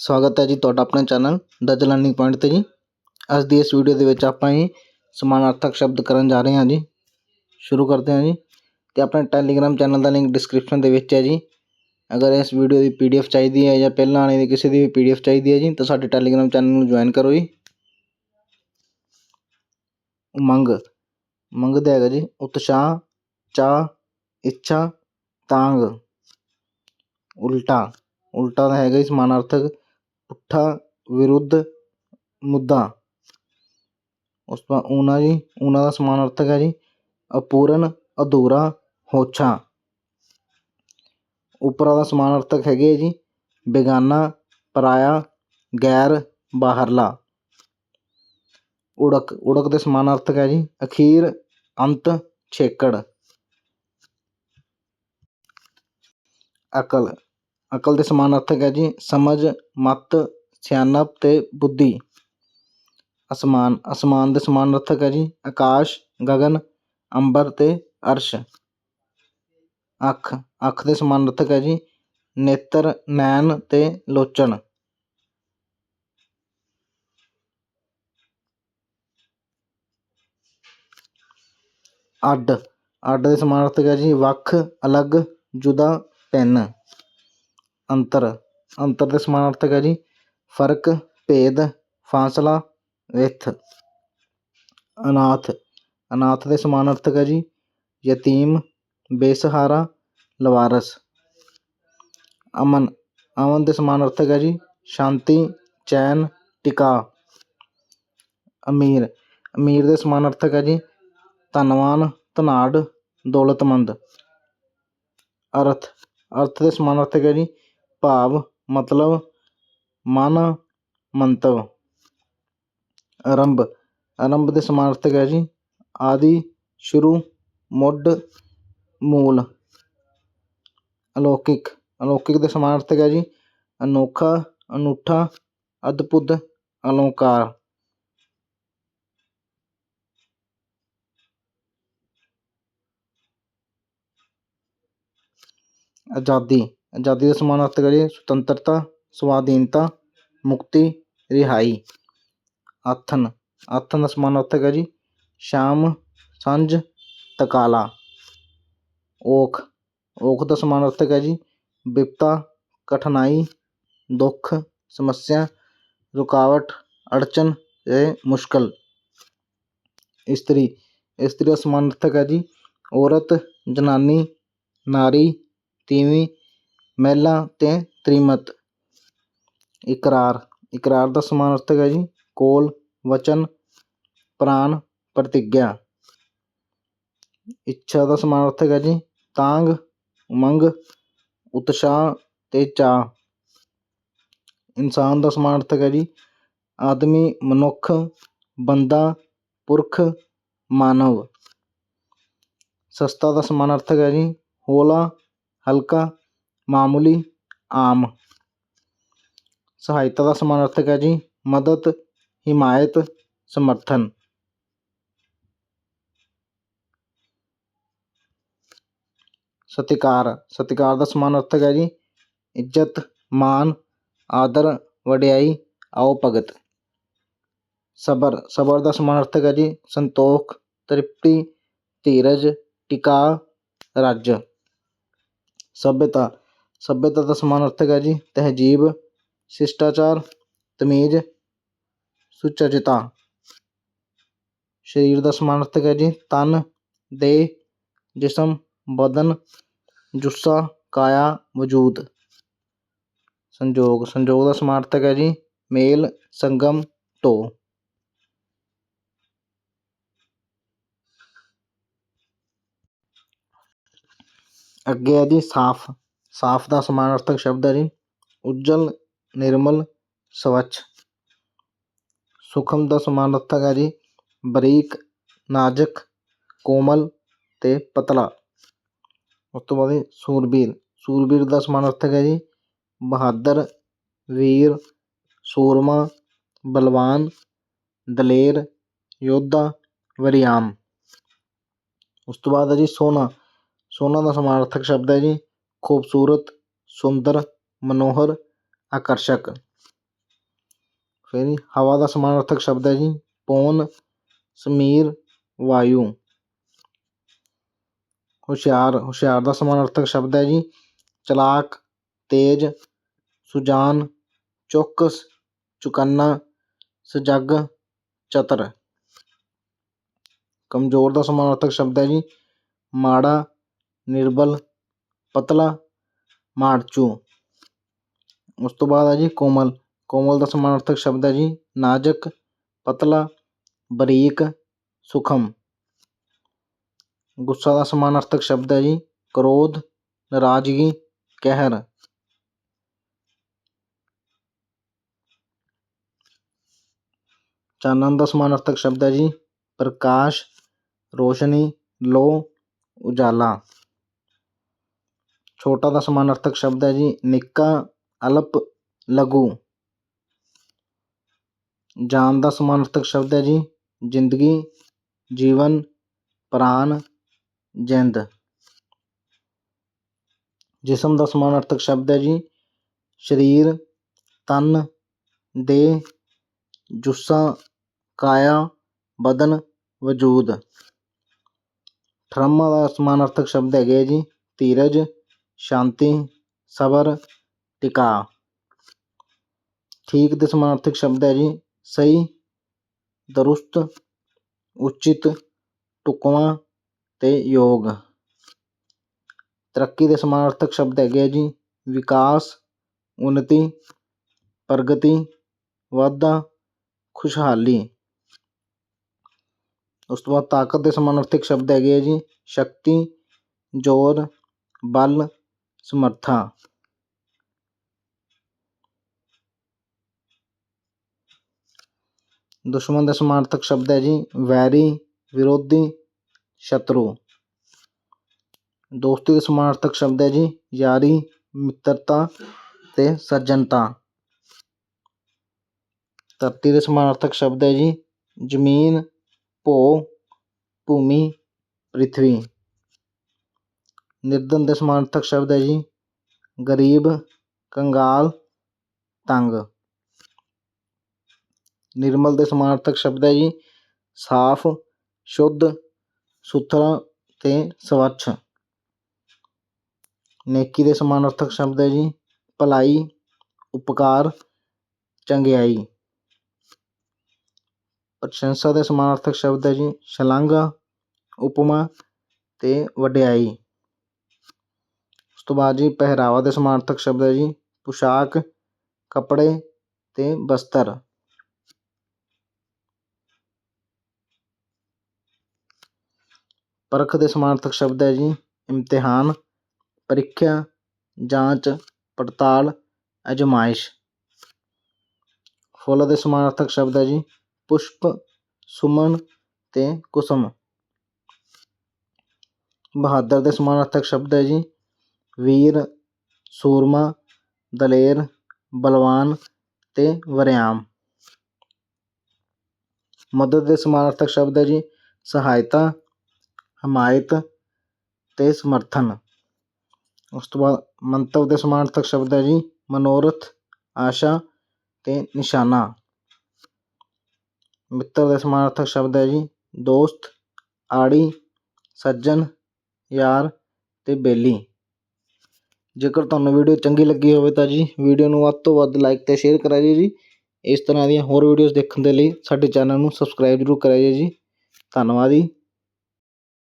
ਸਵਾਗਤ ਹੈ ਜੀ ਤੁਹਾਡਾ ਆਪਣੇ ਚੈਨਲ ਡਚ ਲਰਨਿੰਗ ਪੁਆਇੰਟ 'ਤੇ ਜੀ। ਅੱਜ ਦੀ ਇਸ ਵੀਡੀਓ ਦੇ ਵਿੱਚ ਆਪਾਂ ਜੀ ਸਮਾਨਾਰਥਕ ਸ਼ਬਦ ਕਰਨ ਜਾ ਰਹੇ ਹਾਂ ਜੀ। ਸ਼ੁਰੂ ਕਰਦੇ ਹਾਂ ਜੀ ਅਤੇ ਆਪਣੇ ਟੈਲੀਗ੍ਰਾਮ ਚੈਨਲ ਦਾ ਲਿੰਕ ਡਿਸਕ੍ਰਿਪਸ਼ਨ ਦੇ ਵਿੱਚ ਹੈ ਜੀ। ਅਗਰ ਇਸ ਵੀਡੀਓ ਦੀ ਪੀਡੀਐਫ ਚਾਹੀਦੀ ਹੈ ਜਾਂ ਪਹਿਲਾਂ ਆਉਣੀ ਦੀ ਕਿਸੇ ਦੀ ਵੀ ਪੀਡੀਐਫ ਚਾਹੀਦੀ ਹੈ ਜੀ ਤਾਂ ਸਾਡੇ ਟੈਲੀਗ੍ਰਾਮ ਚੈਨਲ ਨੂੰ ਜੁਆਇਨ ਕਰੋ ਜੀ। ਉਮੰਗ। ਉਮੰਗ ਦਾ ਹੈਗਾ ਜੀ ਉਤਸ਼ਾਹ, ਚਾਹ, ਇੱਛਾ ਤਾਂਗ ਉਲਟਾ। ਉਲਟਾ ਦਾ ਹੈਗਾ ਜੀ ਸਮਾਨਾਰਥਕ। ਪੁੱਠਾ ਵਿਰੁੱਧ ਮੁੱਦਾ। ਉਸ ਤੋਂ ਬਾਅਦ ਊਨਾ ਜੀ, ਊਨਾ ਦਾ ਸਮਾਨਾਰਥਕ ਹੈ ਜੀ, ਅਪੂਰਨ, ਅਧੂਰਾ, ਹੋਛਾ। ਉਪਰਾ ਦਾ ਸਮਾਨਾਰਥਕ ਹੈਗੇ ਜੀ, ਬੇਗਾਨਾ, ਪਰਾਇਆ, ਗੈਰ, ਬਾਹਰਲਾ। ਉੜਕ ਉੜਕ ਦੇ ਸਮਾਨਾਰਥਕ ਹੈ ਜੀ, ਅਖੀਰ, ਅੰਤ, ਛੇਕੜ। ਅਕਲ। ਅਕਲ ਦੇ ਸਮਾਨ ਅਰਥਕ ਹੈ ਜੀ। ਸਮਝ, ਮੱਤ, ਸਿਆਣਪ ਤੇ ਬੁੱਧੀ। ਅਸਮਾਨ ਅਸਮਾਨ ਦੇ ਸਮਾਨ ਅਰਥਕ ਹੈ ਜੀ। ਆਕਾਸ਼, ਗਗਨ, ਅੰਬਰ ਤੇ ਅਰਸ਼। ਅੱਖ ਅੱਖ ਦੇ ਸਮਾਨਾਰਥਕ ਹੈ ਜੀ। ਨੇਤਰ, ਨੈਣ ਤੇ ਲੋਚਨ। ਅੱਡ ਅੱਡ ਦੇ ਸਮਾਨਾਰਥਕ ਹੈ ਜੀ। ਵੱਖ, ਅਲੱਗ, ਜੁਦਾ ਭਿੰਨ ਅੰਤਰ ਅੰਤਰ ਦੇ ਸਮਾਨਾਰਥਕ ਹੈ ਜੀ। ਫ਼ਰਕ, ਭੇਦ, ਫਾਸਲਾ, ਵਿੱਥ। ਅਨਾਥ ਅਨਾਥ ਦੇ ਸਮਾਨਾਰਥਕ ਹੈ ਜੀ। ਯਤੀਮ, ਬੇਸਹਾਰਾ, ਲਵਾਰਸ। ਅਮਨ ਅਮਨ ਦੇ ਸਮਾਨਾਰਥਕ ਹੈ ਜੀ। ਸ਼ਾਂਤੀ, ਚੈਨ, ਟਿਕਾ। ਅਮੀਰ ਅਮੀਰ ਦੇ ਸਮਾਨਾਰਥਕ ਹੈ ਜੀ। ਧਨਵਾਨ ਧਨਾਢ ਦੌਲਤਮੰਦ। ਅਰਥ ਅਰਥ ਦੇ ਸਮਾਨਾਰਥਕ ਹੈ ਜੀ। ਭਾਵ, ਮਤਲਬ, ਮਨ, ਮੰਤਵ। ਆਰੰਭ। ਆਰੰਭ ਦੇ ਸਮਾਨਾਰਥਕ ਹੈ ਜੀ। ਆਦਿ, ਸ਼ੁਰੂ, ਮੁੱਢ, ਮੂਲ। ਅਲੌਕਿਕ। ਅਲੌਕਿਕ ਦੇ ਸਮਾਨਾਰਥਕ ਹੈ ਜੀ। ਅਨੋਖਾ, ਅਨੂਠਾ, ਅਦਭੁਤ, ਅਲੰਕਾਰ। ਆਜ਼ਾਦੀ। ਆਜ਼ਾਦੀ ਦਾ ਸਮਾਨਾਰਥਕ ਹੈ ਜੀ ਸੁਤੰਤਰਤਾ, ਸਵਾਧੀਨਤਾ, ਮੁਕਤੀ, ਰਿਹਾਈ। ਆਥਣ ਆਥਣ ਦਾ ਸਮਾਨਾਰਥਕ ਹੈ ਜੀ, ਸ਼ਾਮ, ਸਾਂਝ, ਤਕਾਲਾ। ਓਖ ਓਖ ਦਾ ਸਮਾਨਾਰਥਕ ਹੈ ਜੀ, ਬਿਪਤਾ, ਕਠਿਨਾਈ, ਦੁੱਖ, ਸਮੱਸਿਆ, ਰੁਕਾਵਟ, ਅੜਚਨ ਤੇ ਮੁਸ਼ਕਲ। ਇਸਤਰੀ ਇਸਤਰੀ ਦਾ ਸਮਾਨਾਰਥਕ ਹੈ ਜੀ, ਔਰਤ, ਜਨਾਨੀ, ਨਾਰੀ, ਤੀਵੀਂ ਮਹਿਲਾ ਤੇ ਤ੍ਰੀਮਤ। ਇਕਰਾਰ। ਇਕਰਾਰ ਦਾ ਸਮਾਨਾਰਥਕ ਹੈ ਜੀ, ਕੋਲ, ਵਚਨ, ਪ੍ਰਾਣ, ਪ੍ਰਤਿਗਿਆ। ਇੱਛਾ ਦਾ ਸਮਾਨਾਰਥਕ ਹੈ ਜੀ ਤਾਂਗ ਉਮੰਗ, ਉਤਸ਼ਾਹ ਤੇ ਚਾਅ। ਇਨਸਾਨ ਦਾ ਸਮਾਨਾਰਥਕ ਹੈ ਜੀ, ਆਦਮੀ, ਮਨੁੱਖ, ਬੰਦਾ, ਪੁਰਖ, ਮਾਨਵ। ਸਸਤਾ ਦਾ ਸਮਾਨਾਰਥਕ ਹੈ ਜੀ, ਹੌਲਾ, ਹਲਕਾ ਮਾਮੂਲੀ ਆਮ ਸਹਾਇਤਾ ਦਾ ਸਮਾਨਾਰਥਕ ਹੈ ਜੀ ਮਦਦ ਹਿਮਾਇਤ ਸਮਰਥਨ ਸਤਿਕਾਰ ਸਤਿਕਾਰ ਦਾ ਸਮਾਨਾਰਥਕ ਹੈ ਜੀ ਇੱਜ਼ਤ ਮਾਨ ਆਦਰ ਵਡਿਆਈ ਆਓ ਭਗਤ ਸਬਰ ਸਬਰ ਦਾ ਸਮਾਨਾਰਥਕ ਹੈ ਜੀ ਸੰਤੋਖ ਤ੍ਰਿਪਤੀ ਧੀਰਜ ਟਿਕਾ ਰੱਜ ਸਭਿਅਤਾ ਸੱਭਿਅਤਾ ਦਾ ਸਮਾਨਾਰਥਕ ਹੈ ਜੀ। ਤਹਿਜੀਬ, ਸ਼ਿਸ਼ਟਾਚਾਰ, ਤਮੀਜ਼, ਸੁਚੱਜਤਾ। ਸਰੀਰ ਦਾ ਸਮਾਨਾਰਥਕ ਹੈ ਜੀ। ਤਨ, ਦੇਹ, ਜਿਸਮ, ਬਦਨ, ਜੁੱਸਾ, ਕਾਇਆ, ਵਜੂਦ। ਸੰਜੋਗ ਸੰਜੋਗ ਦਾ ਸਮਾਨਾਰਥਕ ਹੈ ਜੀ। ਮੇਲ, ਸੰਗਮ ਢੋ ਅੱਗੇ ਹੈ ਜੀ, ਸਾਫ਼। ਸਾਫ਼ ਦਾ ਸਮਾਨਾਰਥਕ ਸ਼ਬਦ ਹੈ ਜੀ ਉਜਲ ਨਿਰਮਲ ਸਵੱਛ ਸੂਖਮ ਦਾ ਸਮਾਨਾਰਥਕ ਹੈ ਜੀ ਬਰੀਕ ਨਾਜ਼ੁਕ ਕੋਮਲ ਤੇ ਪਤਲਾ ਉਸ ਤੋਂ ਬਾਅਦ ਸੂਰਬੀਰ ਸੂਰਬੀਰ ਦਾ ਸਮਾਨਾਰਥਕ ਹੈ ਜੀ ਬਹਾਦਰ ਵੀਰ ਸੂਰਮਾ ਬਲਵਾਨ ਦਲੇਰ ਯੋਧਾ ਵਰਿਆਮ ਉਸ ਤੋਂ ਬਾਅਦ ਹੈ ਜੀ ਸੋਨਾ ਸੋਨਾ ਦਾ ਸਮਾਨਾਰਥਕ ਸ਼ਬਦ ਹੈ ਜੀ ਖੂਬਸੂਰਤ ਸੁੰਦਰ ਮਨੋਹਰ ਆਕਰਸ਼ਕ ਫਿਰ ਜੀ ਹਵਾ ਦਾ ਸਮਾਨਾਰਥਕ ਸ਼ਬਦ ਹੈ ਜੀ ਪੌਣ ਸਮੀਰ ਵਾਯੂ ਹੁਸ਼ਿਆਰ ਹੁਸ਼ਿਆਰ ਦਾ ਸਮਾਨਾਰਥਕ ਸ਼ਬਦ ਹੈ ਜੀ ਚਲਾਕ ਤੇਜ਼ ਸੁਜਾਨ ਚੌਕਸ ਚੁਕੰਨਾ ਸਜਗ ਚਤਰ ਕਮਜ਼ੋਰ ਦਾ ਸਮਾਨਾਰਥਕ ਸ਼ਬਦ ਹੈ ਜੀ ਮਾੜਾ ਨਿਰਬਲ ਪਤਲਾ ਮਾੜਚੂ ਉਸ ਤੋਂ ਬਾਅਦ ਹੈ ਜੀ ਕੋਮਲ ਕੋਮਲ ਦਾ ਸਮਾਨਾਰਥਕ ਸ਼ਬਦ ਹੈ ਜੀ ਨਾਜ਼ੁਕ ਪਤਲਾ ਬਰੀਕ ਸੂਖਮ ਗੁੱਸਾ ਦਾ ਸਮਾਨਾਰਥਕ ਸ਼ਬਦ ਹੈ ਜੀ ਕ੍ਰੋਧ ਨਾਰਾਜ਼ਗੀ ਕਹਿਰ ਚਾਨਣ ਦਾ ਸਮਾਨਾਰਥਕ ਸ਼ਬਦ ਹੈ ਜੀ ਪ੍ਰਕਾਸ਼ ਰੋਸ਼ਨੀ ਲੋ ਉਜਾਲਾ ਛੋਟਾ ਦਾ ਸਮਾਨਾਰਥਕ ਸ਼ਬਦ ਹੈ ਜੀ, ਨਿੱਕਾ, ਅਲਪ, ਲਘੂ। ਜਾਨ ਦਾ ਸਮਾਨਾਰਥਕ ਸ਼ਬਦ ਹੈ ਜੀ, ਜ਼ਿੰਦਗੀ, ਜੀਵਨ, ਪ੍ਰਾਣ, ਜਿੰਦ। ਜਿਸਮ ਦਾ ਸਮਾਨਾਰਥਕ ਸ਼ਬਦ ਹੈ ਜੀ, ਸਰੀਰ, ਤਨ, ਦੇਹ, ਜੁੱਸਾ, ਕਾਇਆ, ਬਦਨ, ਵਜੂਦ। ਠਰਮਾ ਦਾ ਸਮਾਨਾਰਥਕ ਸ਼ਬਦ ਹੈਗੇ ਜੀ, ਧੀਰਜ ਸ਼ਾਂਤੀ ਸਬਰ ਟਿਕਾ ਠੀਕ ਦੇ ਸਮਾਨਾਰਥਕ ਸ਼ਬਦ ਹੈ ਜੀ ਸਹੀ ਦਰੁਸਤ ਉਚਿਤ ਢੁਕਵਾਂ ਤੇ ਯੋਗ ਤਰੱਕੀ ਦੇ ਸਮਾਨਾਰਥਕ ਸ਼ਬਦ ਹੈਗੇ ਜੀ ਵਿਕਾਸ ਉન્નਤੀ ਪ੍ਰਗਤੀ ਵਾਧਾ ਖੁਸ਼ਹਾਲੀ ਉਸ ਤੋਂ ਬਾਅਦ ਤਾਕਤ ਦੇ ਸਮਾਨਾਰਥਕ ਸ਼ਬਦ ਹੈਗੇ ਆ ਜੀ ਸ਼ਕਤੀ ਜ਼ੋਰ ਬਲ ਸਮਰੱਥਾ ਦੁਸ਼ਮਣ ਦਾ ਸਮਾਨਾਰਥਕ ਸ਼ਬਦ ਹੈ ਜੀ ਵੈਰੀ ਵਿਰੋਧੀ ਸ਼ਤਰੂ ਦੋਸਤੀ ਦਾ ਸਮਾਨਾਰਥਕ ਸ਼ਬਦ ਹੈ ਜੀ ਯਾਰੀ ਮਿੱਤਰਤਾ ਤੇ ਸੱਜਣਤਾ ਧਰਤੀ ਦੇ ਸਮਾਨਾਰਥਕ ਸ਼ਬਦ ਹੈ ਜੀ ਜ਼ਮੀਨ ਭੋ ਭੂਮੀ ਪ੍ਰਿਥਵੀ ਨਿਰਧਨ ਦੇ ਸਮਾਨਾਰਥਕ ਸ਼ਬਦ ਹੈ ਜੀ। ਗਰੀਬ, ਕੰਗਾਲ, ਤੰਗ। ਨਿਰਮਲ ਦੇ ਸਮਾਨਾਰਥਕ ਸ਼ਬਦ ਹੈ ਜੀ। ਸਾਫ਼, ਸ਼ੁੱਧ, ਸੁਥਰਾ ਤੇ ਸਵੱਛ। ਨੇਕੀ ਦੇ ਸਮਾਨਾਰਥਕ ਸ਼ਬਦ ਹੈ ਜੀ। ਭਲਾਈ, ਉਪਕਾਰ, ਚੰਗਿਆਈ। ਪ੍ਰਸ਼ੰਸਾ ਦੇ ਸਮਾਨਾਰਥਕ ਸ਼ਬਦ ਹੈ ਜੀ। ਸ਼ਲਾਘਾ, ਉਪਮਾ ਤੇ ਵਡਿਆਈ। ਉਸ ਤੋਂ ਬਾਅਦ ਜੀ ਪਹਿਰਾਵਾ ਦੇ ਸਮਾਨਾਰਥਕ ਸ਼ਬਦ ਹੈ ਜੀ, ਪੁਸ਼ਾਕ, ਕੱਪੜੇ ਤੇ ਬਸਤਰ। ਪਰਖ ਦੇ ਸਮਾਨਾਰਥਕ ਸ਼ਬਦ ਹੈ ਜੀ, ਇਮਤਿਹਾਨ, ਪ੍ਰੀਖਿਆ, ਜਾਂਚ, ਪੜਤਾਲ, ਅਜਮਾਇਸ਼। ਫੁੱਲ ਦੇ ਸਮਾਨਾਰਥਕ ਸ਼ਬਦ ਹੈ ਜੀ, ਪੁਸ਼ਪ, ਸੁਮਨ ਤੇ ਕੁਸਮ। ਬਹਾਦਰ ਦੇ ਸਮਾਨਾਰਥਕ ਸ਼ਬਦ ਹੈ ਜੀ ਵੀਰ, ਸੂਰਮਾ, ਦਲੇਰ, ਬਲਵਾਨ ਅਤੇ ਵਰਿਆਮ ਮਦਦ ਦੇ ਸਮਾਨਾਰਥਕ ਸ਼ਬਦ ਹੈ ਜੀ, ਸਹਾਇਤਾ, ਹਮਾਇਤ ਅਤੇ ਸਮਰਥਨ। ਉਸ ਤੋਂ ਬਾਅਦ ਮੰਤਵ ਦੇ ਸਮਾਨਾਰਥਕ ਸ਼ਬਦ ਹੈ ਜੀ, ਮਨੋਰਥ, ਆਸ਼ਾ ਅਤੇ ਨਿਸ਼ਾਨਾ। ਮਿੱਤਰ ਦੇ ਸਮਾਨਾਰਥਕ ਸ਼ਬਦ ਹੈ ਜੀ, ਦੋਸਤ, ਆੜੀ, ਸੱਜਣ, ਯਾਰ ਅਤੇ ਬੇਲੀ। ਜੇਕਰ ਤੁਹਾਨੂੰ ਵੀਡੀਓ ਚੰਗੀ ਲੱਗੀ ਹੋਵੇ ਤਾਂ ਜੀ ਵੀਡੀਓ ਨੂੰ ਵੱਧ ਤੋਂ ਵੱਧ ਲਾਈਕ ਅਤੇ ਸ਼ੇਅਰ ਕਰਿਆ ਜੀ ਇਸ ਤਰ੍ਹਾਂ ਦੀਆਂ ਹੋਰ ਵੀਡੀਓਜ਼ ਦੇਖਣ ਦੇ ਲਈ ਸਾਡੇ ਚੈਨਲ ਨੂੰ ਸਬਸਕ੍ਰਾਈਬ ਜ਼ਰੂਰ ਕਰਿਆ ਜੀ। ਧੰਨਵਾਦ ਜੀ।